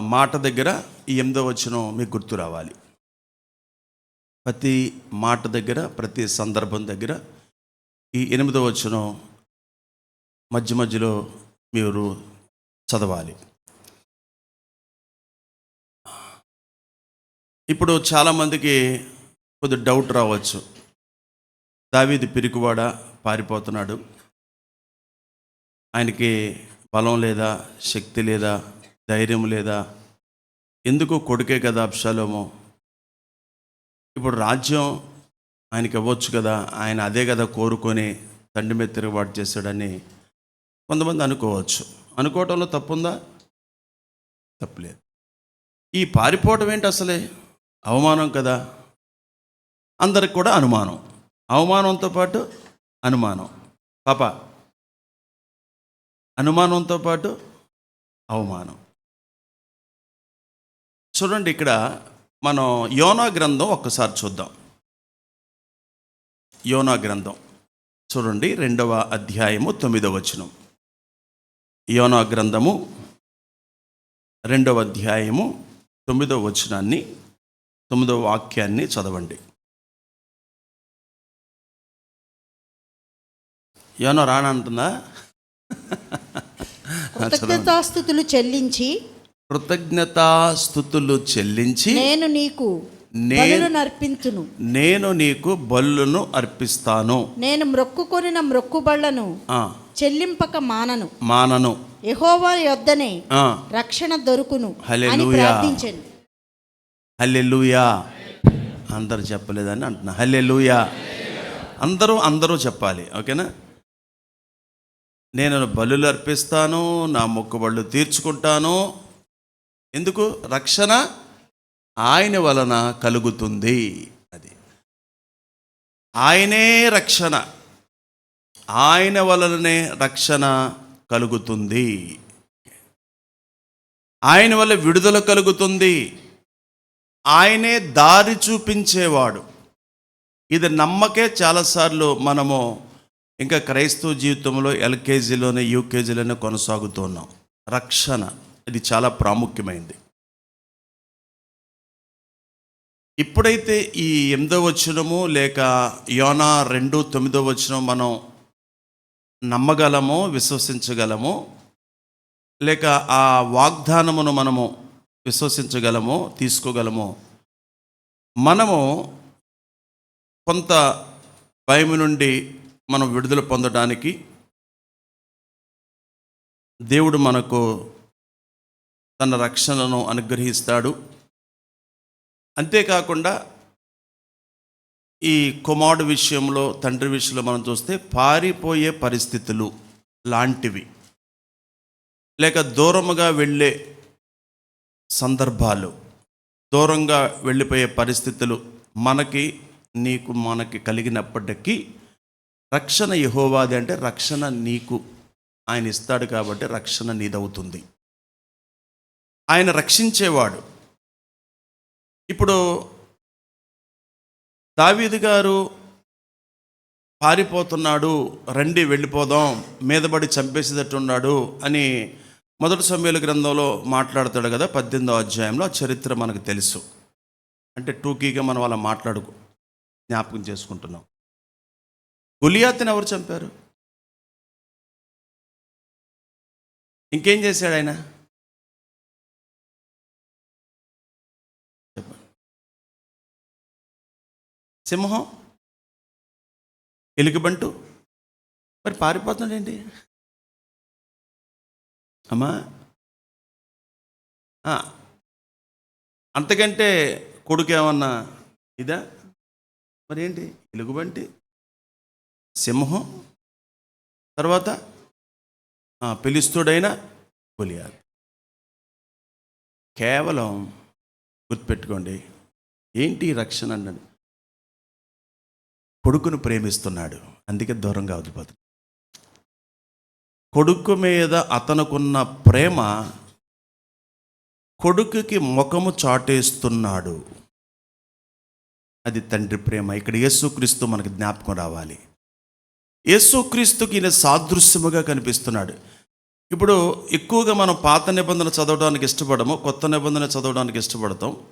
మాట దగ్గర ఈ ఎనిమిదో వచనం మీకు గుర్తు రావాలి. ప్రతి మాట దగ్గర ప్రతి సందర్భం దగ్గర ఈ ఎనిమిదో వచనం మధ్య మధ్యలో మీరు చదవాలి. ఇప్పుడు చాలామందికి కొద్ది డౌట్ రావచ్చు. దావీది పిరికివాడ పారిపోతున్నాడు. ఆయనకి బలం లేదా శక్తి లేదా ధైర్యం లేదా? ఎందుకు కొడుకే కదా అప్షాలోము ఇప్పుడు రాజ్యం ఆయనకి ఇవ్వచ్చు కదా ఆయన అదే కదా కోరుకొని తండ్రి మీద తిరుగుబాటు చేశాడని కొంతమంది అనుకోవచ్చు. అనుకోవటంలో తప్పుందా? తప్పులేదు. ఈ పారిపోవటం ఏంటి అసలే? అవమానం కదా. అందరికి కూడా అనుమానం. అవమానంతో పాటు అనుమానం. పాప అనుమానంతో పాటు అవమానం. చూడండి ఇక్కడ మనం యోనా గ్రంథం ఒక్కసారి చూద్దాం. యోనా గ్రంథం. చూడండి రెండవ అధ్యాయము తొమ్మిదవ వచనం. యోనా గ్రంథము రెండవ అధ్యాయము తొమ్మిదవ వచనాన్ని తొమ్మిదవ వాక్యాన్ని చదవండి. యోనా రానంటుందా కృతజ్ఞతాస్థుతులు చెల్లించి కృతజ్ఞతాస్థుతులు చెల్లించి నేను నీకు నే- బలులు నర్పించును నేను నీకు బల్లును అర్పిస్తాను. నేను మ్రొక్కుకొనిన మ్రొక్కుబళ్ళను ఆ, చెల్లింపక మానను. మానను. యెహోవా యొద్దనే రక్షణ దొరుకును అని. ప్రార్థించను. హల్లెలూయా. అందరు చెప్పలేదని అంటున్నా. హల్లెలూయా. అందరూ అందరూ చెప్పాలి. ఓకేనా? నేను బలులు అర్పిస్తాను నా మొక్కుబళ్ళు తీర్చుకుంటాను. ఎందుకు? రక్షణ ఆయన వలన కలుగుతుంది. అది. ఆయనే రక్షణ. ఆయన వలననే రక్షణ కలుగుతుంది. ఆయన వల్ల విడుదల కలుగుతుంది. ఆయనే దారి చూపించేవాడు. ఇది నమ్మకే చాలాసార్లు మనము ఇంకా క్రైస్తవ జీవితంలో ఎల్కేజీలోనే యూకేజీలోనే కొనసాగుతున్నాం రక్షణ. ఇది చాలా ప్రాముఖ్యమైంది. ఇప్పుడైతే ఈ ఎనిమిదో వచనము లేక యోనా రెండు తొమ్మిదో వచనం మనం నమ్మగలమో విశ్వసించగలమో లేక ఆ వాగ్దానమును మనము విశ్వసించగలమో తీసుకోగలమో మనము కొంత భయం నుండి మనం విడుదల పొందడానికి దేవుడు మనకు తన రక్షణను అనుగ్రహిస్తాడు. అంతేకాకుండా ఈ కుమారుడు విషయంలో తండ్రి విషయంలో మనం చూస్తే పారిపోయే పరిస్థితులు లాంటివి. లేక దూరముగా వెళ్ళే సందర్భాలు దూరంగా వెళ్ళిపోయే పరిస్థితులు మనకి నీకు మనకి కలిగినప్పటికీ రక్షణ యహోవాది అంటే రక్షణ నీకు. ఆయన ఇస్తాడు కాబట్టి రక్షణ నీదవుతుంది. ఆయన రక్షించేవాడు. ఇప్పుడు దావీదు గారు పారిపోతున్నాడు రండి వెళ్ళిపోదాం మీదబడి చంపేసేటట్టున్నాడు అని మొదటి సమయాల గ్రంథంలో మాట్లాడతాడు కదా పద్దెనిమిదో అధ్యాయంలో ఆ చరిత్ర మనకు తెలుసు. అంటే టూకీగా మనం అలా మాట్లాడుకు జ్ఞాపకం చేసుకుంటున్నాం. గులియాత్ని ఎవరు చంపారు? ఇంకేం చేశాడు ఆయన? సింహం ఎలుగుబంటు మరి పారిపోతున్నాడేంటి? అమ్మా. అంతకంటే కొడుకు ఏమన్నా ఇదా? మరి ఏంటి ఎలుగుబంటి సింహం? తర్వాత పిలుస్తుడైన పిలిస్తుడైన కేవలం గుర్తుపెట్టుకోండి ఏంటి రక్షణ అన్నది? కొడుకును ప్రేమిస్తున్నాడు. అందుకే దూరంగా వదిలిపోతుంది కొడుకు మీద అతనుకున్న ప్రేమ కొడుకుకి ముఖము చాటేస్తున్నాడు. అది తండ్రి ప్రేమ. ఇక్కడ యేసుక్రీస్తు మనకు జ్ఞాపకం రావాలి. యేసుక్రీస్తుకి ఈయన సాదృశ్యముగా కనిపిస్తున్నాడు. ఇప్పుడు ఎక్కువగా మనం పాత నిబంధన చదవడానికి ఇష్టపడము కొత్త నిబంధన చదవడానికి ఇష్టపడతాం.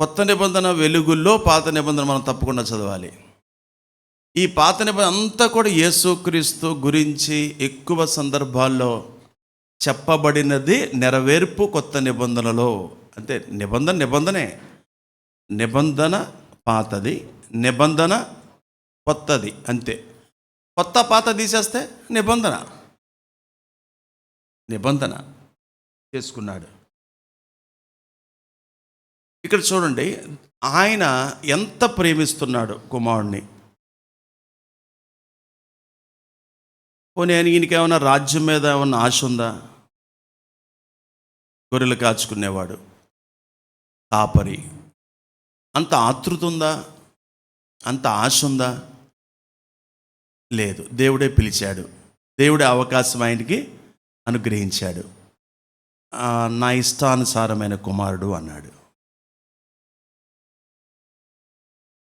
కొత్త నిబంధన వెలుగుల్లో పాత నిబంధన మనం తప్పకుండా చదవాలి. ఈ పాత నిబంధన అంతా కూడా యేసుక్రీస్తు గురించి ఎక్కువ సందర్భాల్లో చెప్పబడినది నెరవేర్పు కొత్త నిబంధనలో. అంటే నిబంధన నిబంధనే. నిబంధన పాతది నిబంధన కొత్తది అంతే. కొత్త పాత తీసేస్తే నిబంధన. నిబంధన చేసుకున్నాడు. ఇక్కడ చూడండి ఆయన ఎంత ప్రేమిస్తున్నాడు కుమారుణ్ణి. పోనీ ఆయన ఈయనకి ఏమైనా రాజ్యం మీద ఏమన్నా ఆశ ఉందా? గొర్రెలు కాచుకునేవాడు. కాపరి అంత ఆతృత ఉందా? అంత ఆశ ఉందా? లేదు దేవుడే పిలిచాడు. దేవుడే అవకాశం ఆయనకి అనుగ్రహించాడు. నా ఇష్టానుసారమైన కుమారుడు అన్నాడు.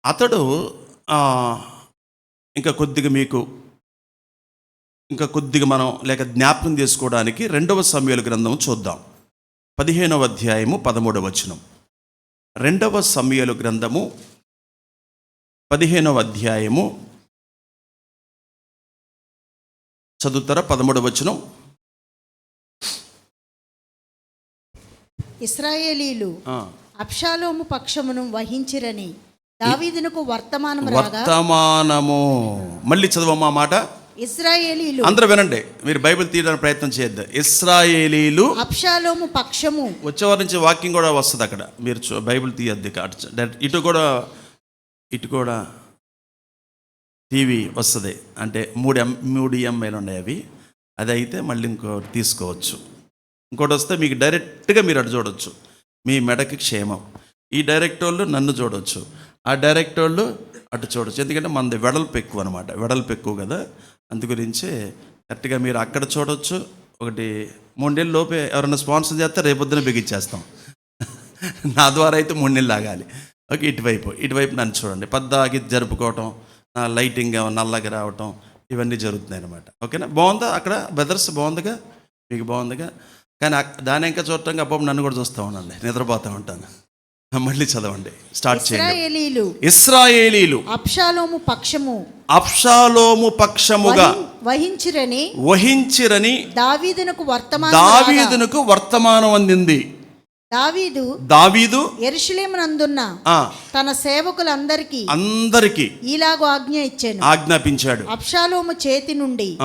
అతడు ఇంకా కొద్దిగా మీకు ఇంకా కొద్దిగా మనం లేక జ్ఞాపకం చేసుకోవడానికి రెండవ సమయాల గ్రంథం చూద్దాం. పదిహేనవ అధ్యాయము పదమూడవ వచనం. రెండవ సమయాలు గ్రంథము పదిహేనవ అధ్యాయము చదువుతారా? పదమూడవ వచనం. ఇస్రాయేలీలు ఆ. అబ్షాలోము పక్షమును వహించిరని దావీదునకు వర్తమానం వర్తమానము. మళ్ళీ చదవమ్మా మాట. ఇస్రాయేలీలు అందరూ వినండి మీరు బైబిల్ తీయడానికి ప్రయత్నం చేయొద్దు. ఇస్రాయేలీలు అబ్షాలోము పక్షము వచ్చేవారి నుంచి వాకింగ్ కూడా వస్తుంది అక్కడ. మీరు బైబిల్ తీయద్దు ఇటు కూడా ఇటు కూడా టీవీ వస్తుంది. అంటే మూడు ఎం మూడు ఎంఐలు ఉన్నాయి అవి. అది అయితే మళ్ళీ ఇంకోటి తీసుకోవచ్చు. ఇంకోటి వస్తే మీకు డైరెక్ట్గా మీరు అటు చూడొచ్చు. మీ మెడకి క్షేమం. ఈ డైరెక్టర్లు నన్ను చూడొచ్చు. ఆ డైరెక్టర్లు అటు చూడొచ్చు. ఎందుకంటే మనది వెడల్పు ఎక్కువ అనమాట వెడల్పు ఎక్కువ కదా. అందు గురించి కరెక్ట్గా మీరు అక్కడ చూడొచ్చు. ఒకటి మూడేళ్ళు లోపే ఎవరైనా స్పాన్సర్ చేస్తే రేపొద్దున బిగించేస్తాం. నా ద్వారా అయితే మూడు నెలలు ఆగాలి. ఓకే ఇటువైపు. ఇటువైపు నన్ను చూడండి. పద్దాకి జరుపుకోవటం నా లైటింగ్ నల్లగా రావటం ఇవన్నీ జరుగుతున్నాయి అనమాట ఓకేనా? బాగుందా? అక్కడ బెదర్స్ బాగుందిగా? మీకు బాగుందిగా? కానీ దాని ఇంకా చూడటం అప్పుడు నన్ను కూడా చూస్తూ ఉండండి. నిద్రపోతూ ఉంటాను. మళ్ళీ చదవండి. స్టార్ట్ చేయండి. ఇస్రాయేలీలు. అబ్షాలోము పక్షము. అప్షాలోము పక్షముగా వహిం- వహించిరని వహించిరని దావీదునకు వర్తమానం దావీదునకు వర్తమానం అందింది. దావీదు దావీదు ఎరుషలేమునందున్న ఆ, తన సేవకులందరికీ అందరికీ ఇలాగో ఆజ్ఞ ఇచ్చాను. ఆజ్ఞాపించాడు. అబ్షాలోము చేతి నుండి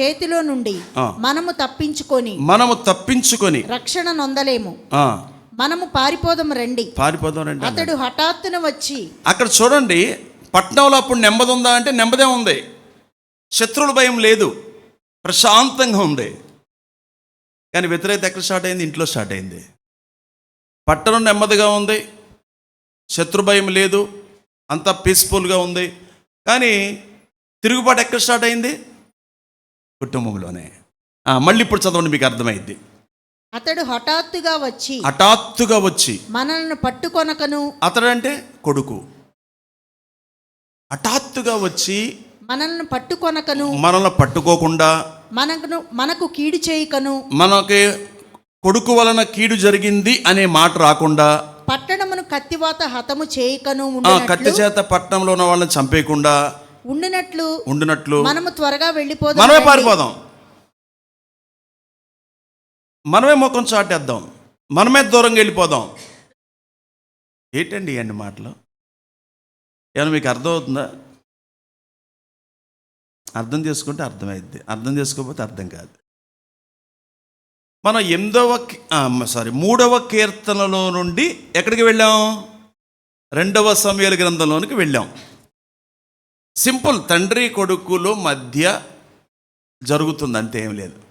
చేతిలో నుండి. మనము తప్పించుకొని మనము తప్పించుకొని రక్షణ నొందలేము. ఆ, మనము పారిపోదాం రండి. పారిపోదాం రండి. అతడు హఠాత్తున వచ్చి అక్కడ చూడండి పట్నంలో అప్పుడు నెమ్మది ఉందా అంటే నెమ్మదే ఉంది. శత్రువుల భయం లేదు. ప్రశాంతంగా ఉంది. కానీ వ్యతిరేకత ఎక్కడ స్టార్ట్ అయింది? ఇంట్లో స్టార్ట్ అయింది. పట్టణం నెమ్మదిగా ఉంది. శత్రు భయం లేదు. అంతా పీస్ఫుల్గా ఉంది. కానీ తిరుగుబాటు ఎక్కడ స్టార్ట్ అయింది? కుటుంబంలోనే. మళ్ళీ ఇప్పుడు చదవండి మీకు అర్థమైంది అతడు హఠాత్తుగా వచ్చి హఠాత్తుగా వచ్చి మనల్ని పట్టుకొనకను. అతడంటే కొడుకు. హఠాత్తుగా వచ్చి మనల్ని పట్టుకొనకను. మనల్ని పట్టుకోకుండా మనకు మనకు కీడు చేయకను. మనకి కొడుకు వలన కీడు జరిగింది అనే మాట రాకుండా పట్టణమును కత్తివాత హతము చేయకను కత్తి చేత పట్టణంలో ఉన్న వాళ్ళని చంపేయకుండా ఉండినట్లు ఉండినట్లు మనము త్వరగా వెళ్ళిపోదాం మనమే. పారిపోదాం. మనమే ముఖం చాటేద్దాం. మనమే దూరంగా వెళ్ళిపోదాం. ఏంటండి ఇవన్నీ మాటలు? ఏమైనా మీకు అర్థమవుతుందా అర్థం చేసుకుంటే అర్థమైద్ది. అర్థం చేసుకోకపోతే అర్థం కాదు. మనం ఎనిమిదవ సారీ మూడవ కీర్తనలో నుండి ఎక్కడికి వెళ్ళాం? రెండవ సమయాల గ్రంథంలోనికి వెళ్ళాం. సింపుల్ తండ్రి కొడుకులు మధ్య జరుగుతుంది అంతే ఏం లేదు.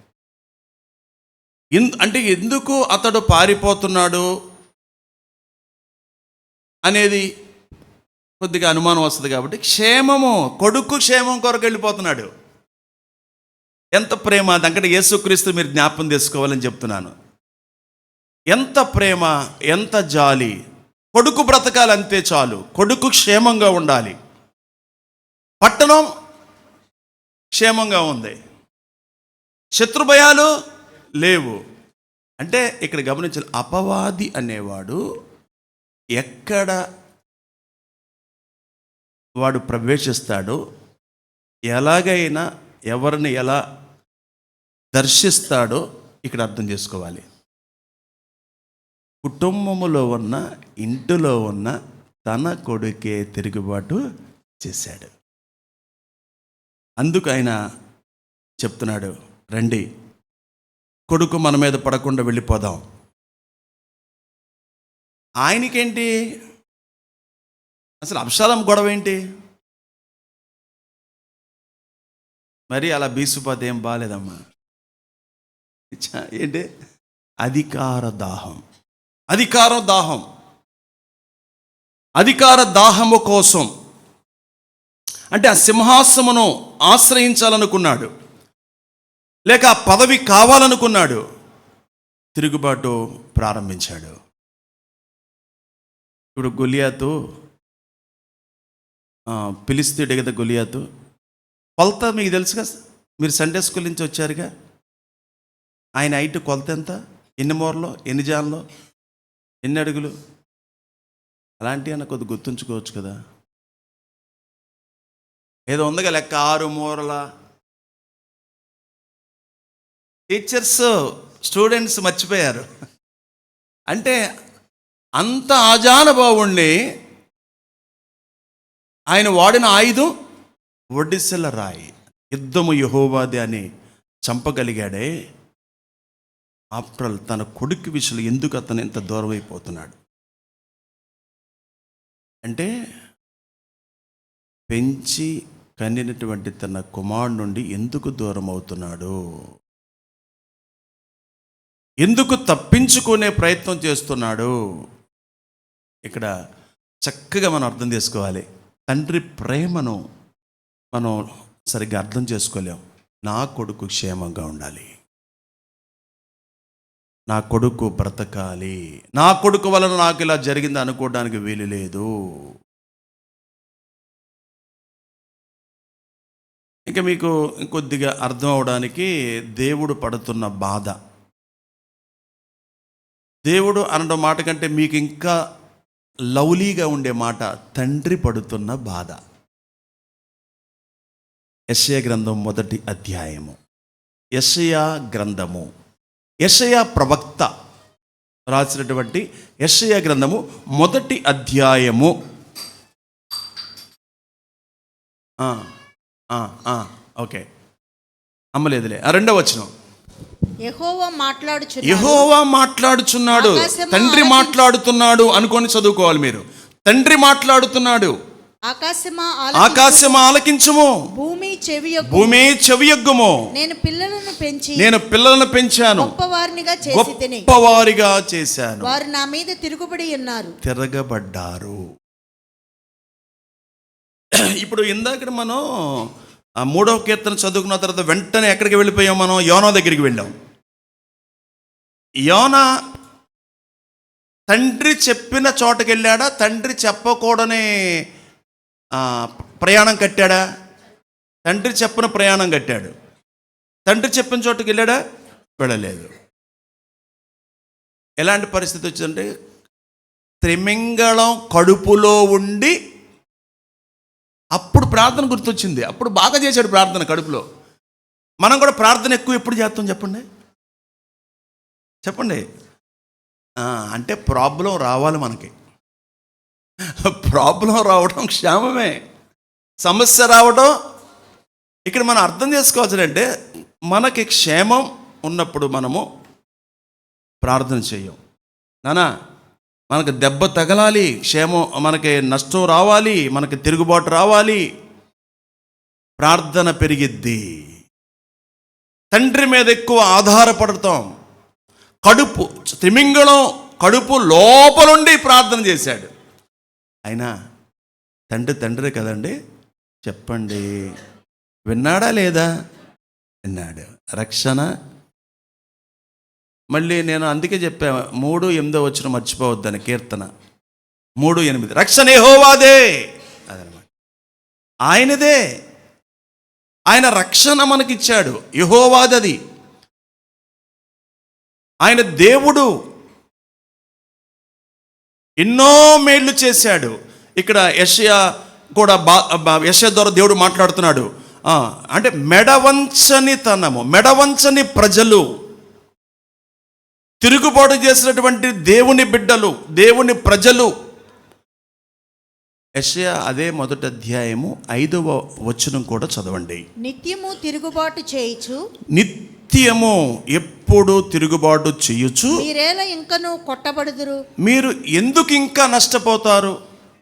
అంటే ఎందుకు అతడు పారిపోతున్నాడు అనేది కొద్దిగా అనుమానం వస్తుంది కాబట్టి క్షేమము కొడుకు క్షేమం కొరకు వెళ్ళిపోతున్నాడు. ఎంత ప్రేమ దానికంటే యేసుక్రీస్తు మీరు జ్ఞాపం చేసుకోవాలని చెప్తున్నాను. ఎంత ప్రేమ ఎంత జాలి కొడుకు బ్రతకాలి అంతే చాలు కొడుకు క్షేమంగా ఉండాలి. పట్టణం క్షేమంగా ఉంది. శత్రుభయాలు లేవు. అంటే ఇక్కడ గమనించాలి అపవాది అనేవాడు ఎక్కడ వాడు ప్రవేశిస్తాడో ఎలాగైనా ఎవరిని ఎలా దర్శిస్తాడో ఇక్కడ అర్థం చేసుకోవాలి. కుటుంబములో ఉన్న ఇంటిలో ఉన్న తన కొడుకే తిరుగుబాటు చేశాడు. అందుకు ఆయన చెప్తున్నాడు రండి కొడుకు మన మీద పడకుండా వెళ్ళిపోదాం. ఆయనకేంటి? అసలు అంశాలం గొడవ ఏంటి? మరి అలా బీసుపోతే ఏం బాగాలేదమ్మా ఏంటి? అధికార దాహం. అధికార దాహం. అధికార దాహము కోసం. అంటే ఆ సింహాసమును ఆశ్రయించాలనుకున్నాడు. లేక ఆ పదవి కావాలనుకున్నాడు తిరుగుబాటు ప్రారంభించాడు. ఇప్పుడు గొలియాతు ఆ, కదా గొలియాతు కొలత మీకు తెలుసుగా మీరు సండే స్కూల్ నుంచి వచ్చారుగా? ఆయన హైట్ కొలత ఎంత? ఎన్ని మూరలో? ఎన్ని జాన్లో? ఎన్ని అడుగులు? అలాంటివి అన్న కొద్ది గుర్తుంచుకోవచ్చు కదా. ఏదో ఉందిగా లెక్క ఆరు మూరల టీచర్స్ స్టూడెంట్స్ మర్చిపోయారు. అంటే అంత ఆజానుభావుణ్ణి ఆయన వాడిన ఆయుధం ఒడిసెల రాయి. యుద్ధము యహోవాది అని చంపగలిగాడే. ఆప్రల్ తన కొడుకు విషయంలో ఎందుకు అతను ఇంత దూరం అయిపోతున్నాడు? అంటే పెంచి కన్నినటువంటి తన కుమారుడు నుండి ఎందుకు దూరం అవుతున్నాడు? ఎందుకు తప్పించుకునే ప్రయత్నం చేస్తున్నాడు? ఇక్కడ చక్కగా మనం అర్థం చేసుకోవాలి. తండ్రి ప్రేమను మనం సరిగ్గా అర్థం చేసుకోలేం. నా కొడుకు క్షేమంగా ఉండాలి. నా కొడుకు బ్రతకాలి. నా కొడుకు వలన నాకు ఇలా జరిగింది అనుకోవడానికి వీలు లేదు. ఇంకా మీకు కొద్దిగా అర్థం అవడానికి దేవుడు పడుతున్న బాధ. దేవుడు అనడం మాట కంటే మీకు ఇంకా లవ్లీగా ఉండే మాట తండ్రి పడుతున్న బాధ. యెషయా గ్రంథం మొదటి అధ్యాయము. ఎస్ఐయా గ్రంథము. ఎస్ఐయా ప్రవక్త రాసినటువంటి యెషయా గ్రంథము మొదటి అధ్యాయము. ఓకే. అమ్మలేదులే. ఆ రెండవ వచనం. యెహోవా మాట్లాడుచు యహోవా మాట్లాడుచున్నాడు. తండ్రి. మాట్లాడుతున్నాడు అనుకొని చదువుకోవాలి మీరు. తండ్రి మాట్లాడుతున్నాడు. ఆకాశమా ఆకాశం ఆలకించుము? భూమి చెవి భూమి చెవియొగ్గుము నేను పిల్లలను పెంచి నేను పిల్లలను పెంచాను. గొప్పవారినిగా చేసి గొప్పవారిగా చేశాను. వారు నా మీద తిరుగుబడి ఉన్నారు. తిరగబడ్డారు. ఇప్పుడు ఇందాక మనం ఆ మూడవ కీర్తన చదువుకున్న తర్వాత వెంటనే ఎక్కడికి వెళ్ళిపోయాం మనం? యోనా దగ్గరికి వెళ్ళాం. యోన తండ్రి చెప్పిన చోటకి వెళ్ళాడా తండ్రి చెప్పకూడని ప్రయాణం కట్టాడా? తండ్రి చెప్పిన ప్రయాణం కట్టాడు. తండ్రి చెప్పిన చోటుకి వెళ్ళాడా వెళ్ళలేదు. ఎలాంటి పరిస్థితి వచ్చిందంటే త్రిమింగళం కడుపులో ఉండి అప్పుడు ప్రార్థన గుర్తొచ్చింది. అప్పుడు బాగా చేశాడు ప్రార్థన కడుపులో. మనం కూడా ప్రార్థన ఎక్కువ ఎప్పుడు చేస్తాం చెప్పండి? చెప్పండి. అంటే ప్రాబ్లం రావాలి మనకి. ప్రాబ్లం రావడం క్షేమమే. సమస్య రావడం ఇక్కడ మనం అర్థం చేసుకోవాల్సిందంటే మనకి క్షేమం ఉన్నప్పుడు మనము ప్రార్థన చేయం. నానా మనకు దెబ్బ తగలాలి క్షేమం మనకి నష్టం రావాలి మనకి తిరుగుబాటు రావాలి. ప్రార్థన పెరిగిద్ది. తండ్రి మీద ఎక్కువ ఆధారపడతాం. కడుపు త్రిమింగళం కడుపు లోపలుండి ప్రార్థన చేశాడు. అయినా తండ్రి తండ్రి కదండి చెప్పండి విన్నాడా లేదా? విన్నాడు. రక్షణ? మళ్ళీ నేను అందుకే చెప్పాను మూడు ఎనిమిదో వచ్చిన మర్చిపోవద్దని కీర్తన. మూడు ఎనిమిది. రక్షణ ఏహోవాదే అదనమాట. ఆయనదే! ఆయన రక్షణ మనకిచ్చాడు. యహోవాదది. ఆయన దేవుడు ఎన్నో మేళ్ళు చేశాడు. ఇక్కడ యషయా కూడా బా యెషయా ద్వారా దేవుడు మాట్లాడుతున్నాడు. అంటే మెడవంచని తనము మెడవంచని ప్రజలు తిరుగుబాటు చేసినటువంటి దేవుని బిడ్డలు దేవుని ప్రజలు. యెషయా అదే మొదటి అధ్యాయము ఐదవ వచనం కూడా చదవండి. నిత్యము తిరుగుబాటు చేయుచు నిత్యము ఎప్పుడు తిరుగుబాటు చేయొచ్చు మీరేలా ఇంకను కొట్టబడుదురు? మీరు ఎందుకు ఇంకా నష్టపోతారు?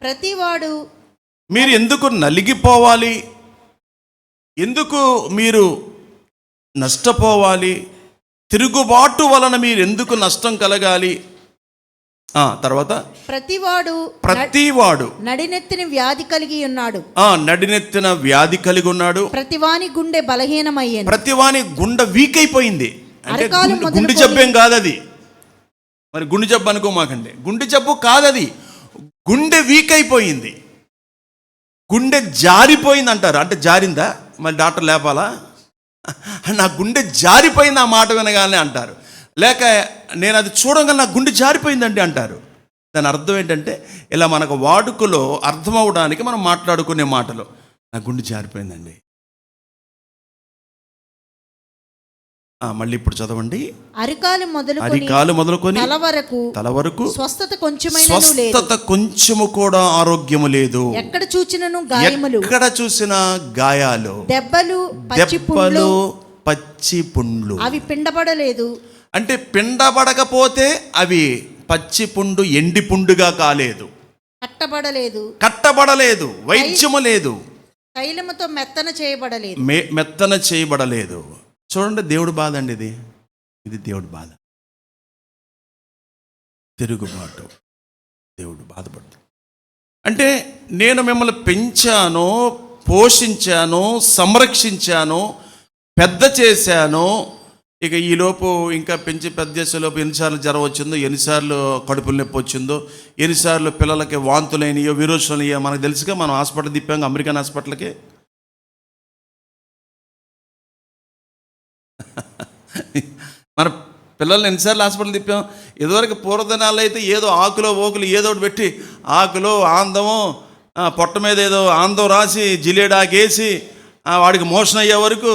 ప్రతివాడు మీరు ఎందుకు నలిగిపోవాలి? ఎందుకు మీరు నష్టపోవాలి? తిరుగుబాటు వలన మీరు ఎందుకు నష్టం కలగాలి? తర్వాత? ప్రతివాడు ప్రతివాడు. నడినెత్తిన వ్యాధి కలిగి ఉన్నాడు. ఆ నడినెత్తిన వ్యాధి కలిగి ఉన్నాడు. ప్రతివాని గుండె బలహీనమయ్యింది. ప్రతివాని గుండె వీక్ అయిపోయింది అంటే గుండె- జబ్బేం కాదది. మరి గుండె జబ్బు అనుకోమాకండి. గుండె జబ్బు కాదది. గుండె వీక్ అయిపోయింది గుండె జారిపోయింది అంటారు అంటే జారిందా? మరి డాక్టర్ లేపాలా? నా గుండె జారిపోయింది ఆ మాట వినగానే అంటారు. లేక నేను అది చూడగా నా గుండె జారిపోయిందండి అంటారు. దాని అర్థం ఏంటంటే ఇలా మనకు వాడుకలో అర్థం అవడానికి మనం మాట్లాడుకునే మాటలు. నా గుండె జారిపోయిందండి. మళ్ళీ ఇప్పుడు చదవండి. అరికాలు మొదలుకొని అరికాలు మొదలుకొని తల వరకు తల వరకు స్వస్థత లేదు. స్వస్థత కొంచెము కూడా ఆరోగ్యము లేదు. ఎక్కడ చూచినను గాయములు? ఎక్కడ చూసినా గాయాలు. దెబ్బలు పచ్చి పుండ్లు. దెబ్బలు పచ్చి పుండ్లు. అవి పిండబడలేదు. అంటే పిండబడకపోతే అవి పచ్చి పుండు ఎండి పుండుగా కాలేదు. కట్టబడలేదు. కట్టబడలేదు వైద్యము లేదు. తైలముతో మెత్తన చేయబడలేదు. మే మెత్తన చేయబడలేదు. చూడండి దేవుడు బాధ అండి ఇది. ఇది దేవుడు బాధ. తిరుగుబాటు. దేవుడు బాధపడుతుంది. అంటే నేను మిమ్మల్ని పెంచాను పోషించాను సంరక్షించాను పెద్ద చేశాను ఇక ఈలోపు ఇంకా పెంచి పెద్ద చేసేలోపు ఎన్నిసార్లు జ్వరం వచ్చిందో ఎన్నిసార్లు కడుపులు నొప్పి వచ్చిందో ఎన్నిసార్లు పిల్లలకి వాంతులైనయో విరోచనయ్యో మనకు తెలుసుగా మనం హాస్పిటల్ తిప్పాం అమెరికన్ హాస్పిటల్కి. మన పిల్లల్ని ఎన్నిసార్లు హాస్పిటల్ తిప్పాం? ఇదివరకు పూర్వదినాలు అయితే ఏదో ఆకులో ఓకులు ఏదో ఒకటి పెట్టి ఆకులు ఆందము పొట్ట మీద ఏదో ఆందం రాసి జిలేడాకేసి వాడికి మోషన్ అయ్యే వరకు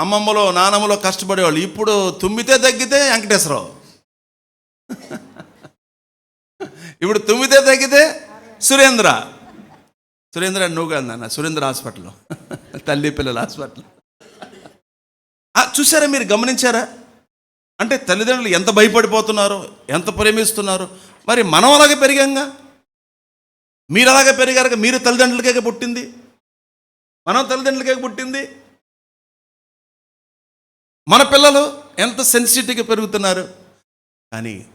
అమ్మమ్మలో నానమ్మలో కష్టపడేవాళ్ళు. ఇప్పుడు తుమ్మితే తగ్గితే వెంకటేశ్వరరావు. ఇప్పుడు తుమ్మితే తగ్గితే సురేంద్ర. సురేంద్ర నువ్వు కాదు నాన్న సురేంద్ర హాస్పిటల్ తల్లి పిల్లల హాస్పిటల్ చూసారా మీరు గమనించారా? అంటే తల్లిదండ్రులు ఎంత భయపడిపోతున్నారో ఎంత ప్రేమిస్తున్నారో మరి మనం అలాగే పెరిగాంగా? మీరు అలాగే పెరిగారు మీరు తల్లిదండ్రులకే పుట్టింది? మనం తల్లిదండ్రులకే పుట్టింది? మన పిల్లలు ఎంత సెన్సిటివ్గా పెరుగుతున్నారు? కానీ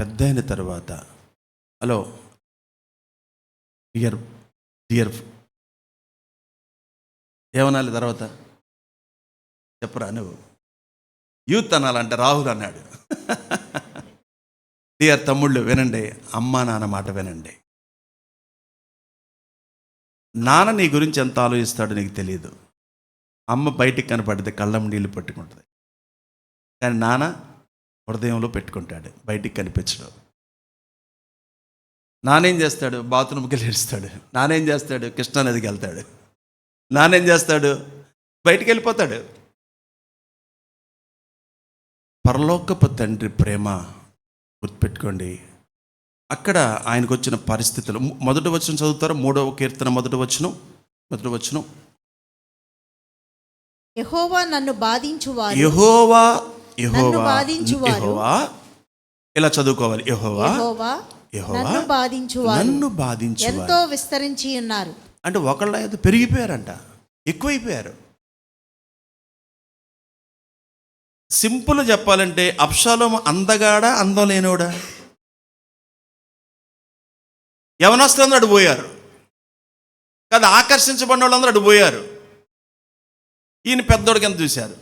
పెద్ద అయిన తర్వాత హలో డియర్ డియర్ ఏమనాలి తర్వాత? చెప్పరా నువ్వు? యూత్ అనాలంటే రాహుల్ అన్నాడు. డియర్ తమ్ముళ్ళు వినండి. అమ్మా నాన్న మాట వినండి. నాన్న నీ గురించి ఎంత ఆలోచిస్తాడో నీకు తెలియదు అమ్మ బయటికి కనపడితే కళ్ళం నీళ్ళు పట్టుకుంటుంది. కానీ నాన్న హృదయంలో పెట్టుకుంటాడు బయటికి కనిపించడు. నానేం చేస్తాడు? బాత్రూమ్కి వెళ్ళి నానేం చేస్తాడు? కృష్ణానదికి వెళ్తాడు. నానేం చేస్తాడు? బయటికి వెళ్ళిపోతాడు. పరలోకపు తండ్రి ప్రేమ గుర్తుపెట్టుకోండి. అక్కడ ఆయనకు వచ్చిన పరిస్థితులు. మొదటి వచ్చిన చదువుతారు? మూడవ కీర్తన మొదటి వచ్చును మొదటి వచ్చును యెహోవా నన్ను బాధించువారు. యహోవా యహోవా బాధించువారు. యహోవా ఇలా చదువుకోవాలి? యహోవా యెహోవా బాధించువారు. నన్ను బాధించు ఎంతో విస్తరించి ఉన్నారు. అంటే ఒకళ్ళ ఏదో పెరిగిపోయారంట. ఎక్కువైపోయారు. సింపుల్ చెప్పాలంటే అప్షాలోం అందగాడా అందం లేనోడా? యవనస్తులందరూ అటు పోయారు. కాదు ఆకర్షించబడిన వాళ్ళందరూ అటు పోయారు. ఈయన పెద్దోడి కింద చూశారు.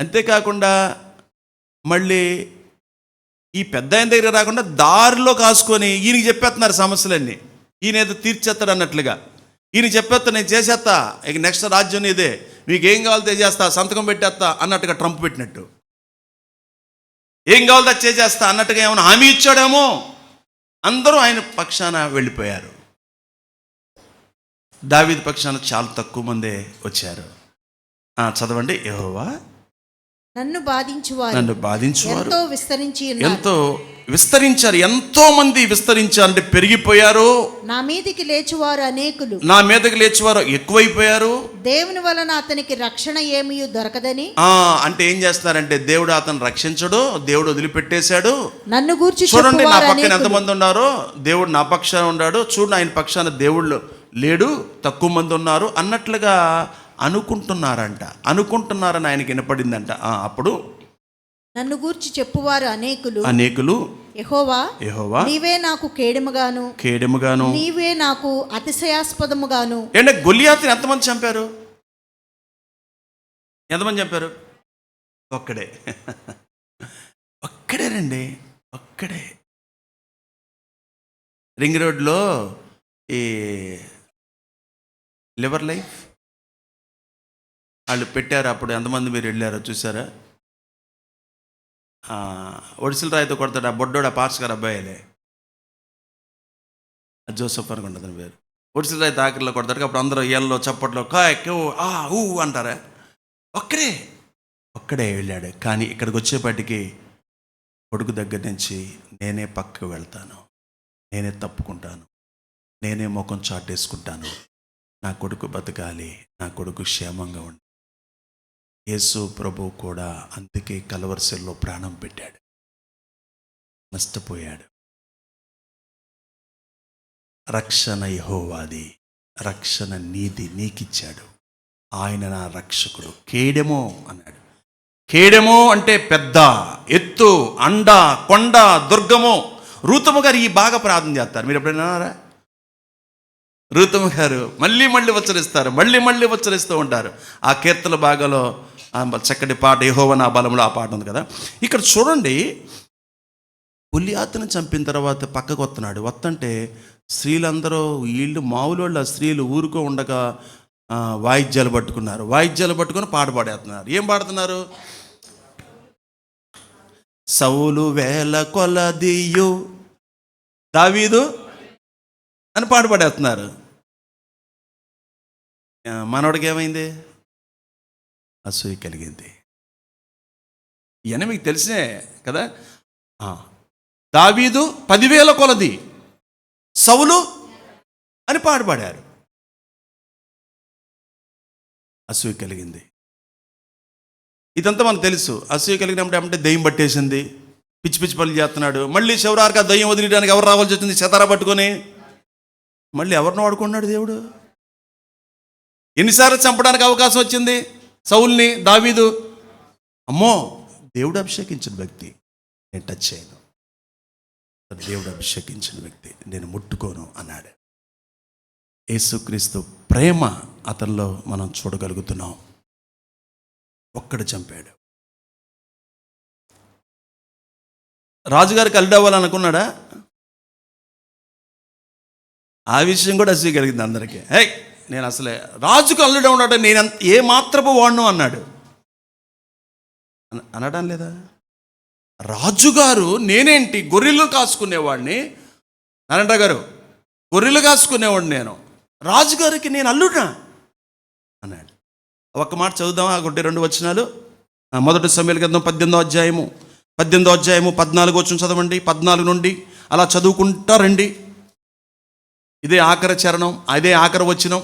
అంతేకాకుండా మళ్ళీ ఈ పెద్ద ఆయన దగ్గర రాకుండా దారిలో కాసుకొని ఈయనకి చెప్పేస్తున్నారు సమస్యలన్నీ. ఈయన ఏదో తీర్చేస్తాడు అన్నట్లుగా. ఈయన చెప్పేస్తా నేను చేసేస్తా ఇక నెక్స్ట్ రాజ్యం ఇదే మీకు ఏం కావాలో తెచేస్తా సంతకం పెట్టేస్తా అన్నట్టుగా ట్రంప్ పెట్టినట్టు. ఏం కావాలో చేసేస్తా అన్నట్టుగా ఏమైనా హామీ ఇచ్చాడేమో? అందరూ ఆయన పక్షాన వెళ్ళిపోయారు. దావీదు పక్షాన చాలా తక్కువ మందే వచ్చారు. ఆ, చదవండి. యెహోవా. నన్ను బాధించువారు. నన్ను బాధించువారు. ఎంతో విస్తరించి ఎంతో విస్తరించారు. ఎంతో మంది విస్తరించారు అంటే పెరిగిపోయారు. నా మీదికి లేచువారు అనేకులు. నా మీదకి లేచేవారు ఎక్కువైపోయారు. దేవుని వలన అతనికి రక్షణ ఏమీ దొరకదని. ఆ అంటే ఏం చేస్తున్నారంటే దేవుడు అతను రక్షించడు దేవుడు వదిలిపెట్టేశాడు. నన్ను గూర్చి చూడండి నా పక్కన. ఎంతమంది ఉన్నారో దేవుడు నా పక్షాన ఉన్నాడు. చూడు ఆయన పక్షాన దేవుళ్ళు లేడు తక్కువ మంది ఉన్నారు అన్నట్లుగా అనుకుంటున్నారంట. అనుకుంటున్నారని ఆయనకి వినపడిందంట. అప్పుడు నన్ను గూర్చి చెప్పువారు అనేకులు. అనేకులు యెహోవా యెహోవా నీవే నాకు కేడముగాను. కేడెముగాను. నీవే నాకు అతిశయాస్పదముగాను. ఏంటంటే గొలియాతుని ఎంతమంది చంపారు? ఎంతమంది చంపారు? ఒక్కడే. ఒక్కడేనండి ఒక్కడే. రింగ్ రోడ్లో ఈ లివర్ లైఫ్? వాళ్ళు పెట్టారు అప్పుడు ఎంతమంది మీరు వెళ్ళారో చూసారా? ఒడిసిల రాయితో కొడతాడు ఆ బొడ్డోడు ఆ పార్స్ గారు అబ్బాయిలే. జోసఫ్ అనుకుంటుంది అతని పేరు. ఒడిసిల రాయి ఆఖరిలో కొడతాడు. అప్పుడు అందరూ ఎల్లో చప్పట్లో కాయ్ ఆ ఊ అంటారా? ఒక్కడే. ఒక్కడే వెళ్ళాడు. కానీ ఇక్కడికి వచ్చేపాటికి కొడుకు దగ్గర నుంచి నేనే పక్కకు వెళ్తాను. నేనే తప్పుకుంటాను. నేనే ముఖం చాటేసుకుంటాను. నా కొడుకు బతకాలి నా కొడుకు క్షేమంగా ఉండాలి. యేసు ప్రభు కూడా అందుకే కలవరసెల్లో ప్రాణం పెట్టాడు. నష్టపోయాడు. రక్షణ యహోవాది రక్షణ నీది నీకిచ్చాడు. ఆయన నా రక్షకుడు. కేడెమో అన్నాడు. కేడెమో అంటే పెద్ద ఎత్తు అండ కొండ దుర్గము. రూతము గారు ఈ బాగా ప్రార్థన చేస్తారు. మీరు ఎప్పుడైనా రూతమ్మ గారు మళ్ళీ మళ్ళీ ఉచ్చరిస్తారు మళ్ళీ మళ్ళీ ఉచ్చరిస్తూ ఉంటారు. ఆ కీర్తన భాగంలో చక్కటి పాట యహోవ నా బలంలో ఆ పాట ఉంది కదా. ఇక్కడ చూడండి పులియాతను చంపిన తర్వాత పక్కకు వస్తున్నాడు. వస్తుంటే స్త్రీలందరూ వీళ్ళు మామూలు వాళ్ళ స్త్రీలు ఊరుకో ఉండగా వాయిద్యాలు పట్టుకున్నారు. వాయిద్యాలు పట్టుకొని పాట పాడేస్తున్నారు. ఏం పాడుతున్నారు? సౌలు వేల కొలదియు. దావీదు అని పాట పాడేస్తున్నారు. మనవాడికి ఏమైంది? అసూయ కలిగింది. ఇవన్నీ మీకు తెలిసినే కదా? ఆ, దావీదు పదివేల కొలది సవులు అని పాట పాడారు అసూయ కలిగింది. ఇదంతా మనకు తెలుసు. అసూయ కలిగినప్పుడు ఏమంటే దయ్యం పట్టేసింది. పిచ్చి పిచ్చి పనులు చేస్తున్నాడు. మళ్ళీ శివరారికి ఆ దయ్యం వదిలేయడానికి ఎవరు రావాల్సి వచ్చింది? శతార పట్టుకొని. మళ్ళీ ఎవరిని వాడుకున్నాడు దేవుడు? ఎన్నిసార్లు చంపడానికి అవకాశం వచ్చింది? సౌల్ని దావీదు. అమ్మో దేవుడు అభిషేకించిన వ్యక్తి నేను టచ్ చేయను. దేవుడు అభిషేకించిన వ్యక్తి నేను ముట్టుకోను అన్నాడు. యేసుక్రీస్తు ప్రేమ అతనిలో మనం చూడగలుగుతున్నాం. ఒక్కడు చంపాడు. రాజుగారికి అల్లుడవ్వాలనుకున్నాడా ఆ విషయం కూడా అసలు కలిగింది అందరికీ. హే నేను అసలే రాజుకు అల్లుడు ఉన్నాడు నేను అంత- ఏ మాత్రపు వాడును అన్నాడు. అనడం లేదా? రాజుగారు నేనేంటి? గొర్రెలు కాసుకునేవాడిని నారాయణ గారు గొర్రెలు కాసుకునేవాడిని నేను. రాజుగారికి నేను అల్లుడా? అన్నాడు. ఒక్క మాట చదువుదామా? ఒకటి రెండు వచ్చినాలు మొదటి సమయాల క్రితం పద్దెనిమిదో అధ్యాయము. పద్దెనిమిదో అధ్యాయము పద్నాలుగు వచ్చిన చదవండి. పద్నాలుగు నుండి అలా చదువుకుంటా రండి. ఇదే ఆఖరి చరణం అదే ఆఖరి వచనం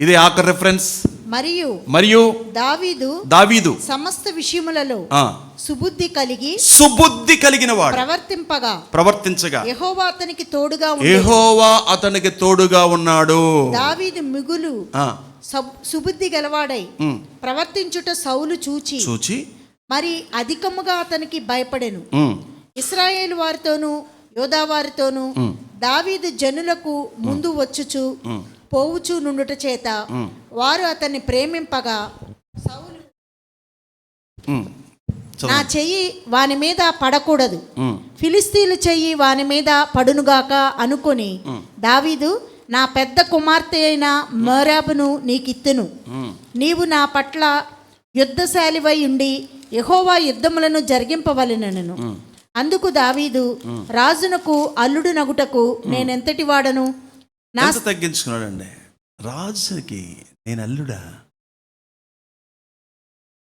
ఇదే ఆఖరి రెఫరెన్స్ మరియు మరియు దావీదు దావీదు సమస్త విషయములలో ఆ, సుబుద్ధి కలిగి సుబుద్ధి కలిగిన వాడు. ప్రవర్తింపగా. ప్రవర్తించగా. యెహోవా అతనికి తోడుగా ఏహోవా అతనికి తోడుగా ఉన్నాడు. దావీదు మిగులు సుబుద్ధి గలవాడై ప్రవర్తించుట సౌలు చూచి చూచి మరి అధికముగా అతనికి భయపడెను. ఇస్రాయేల్ వారితోనూ యోధా వారితోనూ దావీదు జనులకు ముందు వచ్చుచు పోవుచు నుండుట చేత వారు అతన్ని ప్రేమింపగా సౌలు నా. చెయ్యి వాని మీద పడకూడదు. ఉమ్, ఫిలిస్తీన్ల చెయ్యి వాని మీద పడునుగాక అనుకొని దావీదు నా పెద్ద కుమార్తె అయిన మోరాబును నీకిత్తును. నీవు నా పట్ల యుద్ధశాలివై ఉండి యెహోవా యుద్ధములను జరిగింపవలెనను. అందుకు దావీదు రాజునకు అల్లుడు నగుటకు నేనెంతటి వాడను? నా తగ్గించుకున్నాడండి? రాజుకి నేను అల్లుడా?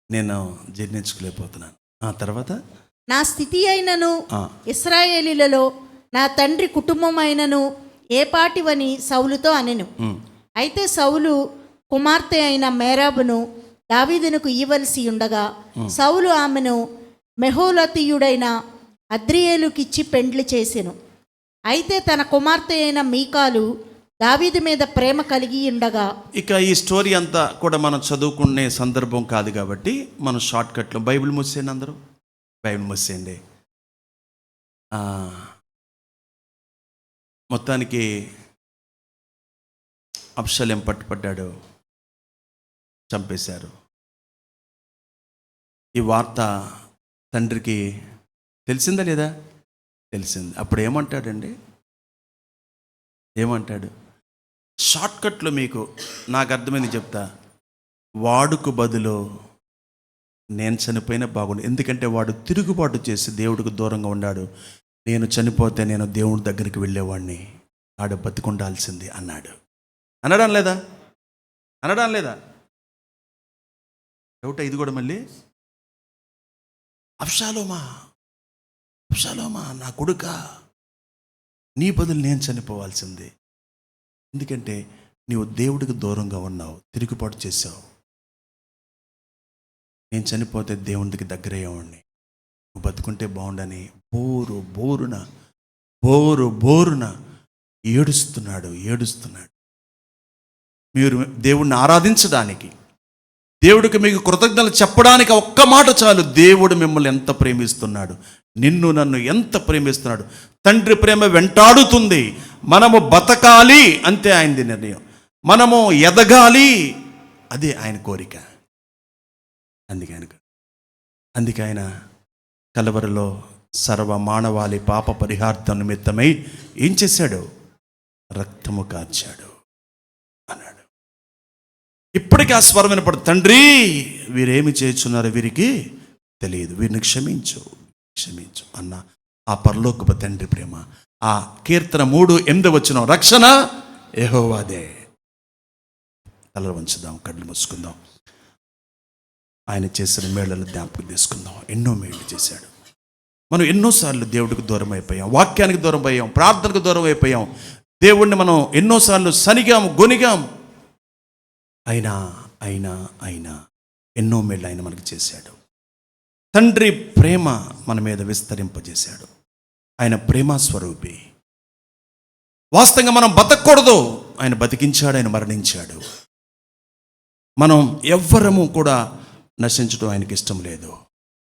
నేను జీర్ణించుకోలేకపోతున్నాను ఆ తర్వాత? నా స్థితి అయినను. ఇస్రాయేలీలలో నా తండ్రి కుటుంబం అయినను ఏ పాటివని సౌలుతో అనెను. అయితే సౌలు కుమార్తె అయిన మేరాబును దావీదునకు ఇవ్వవలసి ఉండగా సౌలు ఆమెను మెహోలతీయుడైన అద్రియేలుకిచ్చి పెండ్లి చేసెను. అయితే తన కుమార్తె అయిన మీకాలు దావీదు మీద ప్రేమ కలిగి ఉండగా ఇక ఈ స్టోరీ అంతా కూడా మనం చదువుకునే సందర్భం కాదు కాబట్టి మనం షార్ట్ కట్లో బైబిల్ మూసేయండి అందరూ. బైబిల్ మూసేయండి. మొత్తానికి అప్షలేం పట్టుపడ్డాడు. చంపేశారు. ఈ వార్త తండ్రికి తెలిసిందా లేదా? తెలిసింది. అప్పుడు ఏమంటాడండి? ఏమంటాడు? షార్ట్కట్లో మీకు నాకు అర్థమైంది చెప్తా. వాడుకు బదులు నేను చనిపోయినా బాగుండు. ఎందుకంటే వాడు తిరుగుబాటు చేసి దేవుడికి దూరంగా ఉన్నాడు. నేను చనిపోతే నేను దేవుడి దగ్గరికి వెళ్ళేవాడిని. ఆడు బతికుండాల్సింది అన్నాడు. అనడం లేదా? అనడం లేదా? డౌట్ ఇది కూడా మళ్ళీ? అప్షాలోమా అప్సలోమా నా కొడుక నీ బదులు నేను చనిపోవాల్సిందే. ఎందుకంటే నీవు దేవుడికి దూరంగా ఉన్నావు తిరుగుబాటు చేశావు. నేను చనిపోతే దేవునికి దగ్గరయ్యేవాడిని నువ్వు బతుకుంటే బాగుండని బోరు బోరున బోరు బోరున ఏడుస్తున్నాడు ఏడుస్తున్నాడు. మీరు దేవుణ్ణి ఆరాధించడానికి దేవుడికి మీకు కృతజ్ఞతలు చెప్పడానికి ఒక్క మాట చాలు దేవుడు మిమ్మల్ని ఎంత ప్రేమిస్తున్నాడు. నిన్ను నన్ను ఎంత ప్రేమిస్తున్నాడు? తండ్రి ప్రేమ వెంటాడుతుంది. మనము బతకాలి అంతే ఆయనది నిర్ణయం. మనము ఎదగాలి అదే ఆయన కోరిక. అందుకే ఆయన అందుకే ఆయన కలవరలో సర్వ మానవాళి పాప పరిహార్థ నిమిత్తమై ఏం చేశాడు? రక్తము కార్చాడు అన్నాడు. ఇప్పటికీ ఆ స్వరం వినపడు తండ్రి వీరేమి చేస్తున్నారు వీరికి? తెలియదు. వీరిని క్షమించు. క్షమించు. అన్న ఆ పరలోకపు తండ్రి ప్రేమ ఆ కీర్తన మూడు ఎనిమిది వచ్చిన రక్షణ ఏహోవాదే తలలు వంచుదాం కళ్ళు మూసుకుందాం. ఆయన చేసిన మేళలు జ్ఞాపకం తీసుకుందాం ఎన్నో మేళ్ళు చేశాడు. మనం ఎన్నోసార్లు దేవుడికి దూరం అయిపోయాం వాక్యానికి దూరం అయ్యాం ప్రార్థనకు దూరం అయిపోయాం. దేవుణ్ణి మనం ఎన్నోసార్లు సనిగాం గొనిగాం. అయినా అయినా అయినా ఎన్నో మేళ్ళు ఆయన మనకు చేశాడు. తండ్రి ప్రేమ మన మీద విస్తరింపజేశాడు. ఆయన ప్రేమ స్వరూపి. వాస్తవంగా మనం బతకూడదు. ఆయన బతికించాడు ఆయన మరణించాడు. మనం ఎవ్వరము కూడా నశించడం ఆయనకి ఇష్టం లేదు.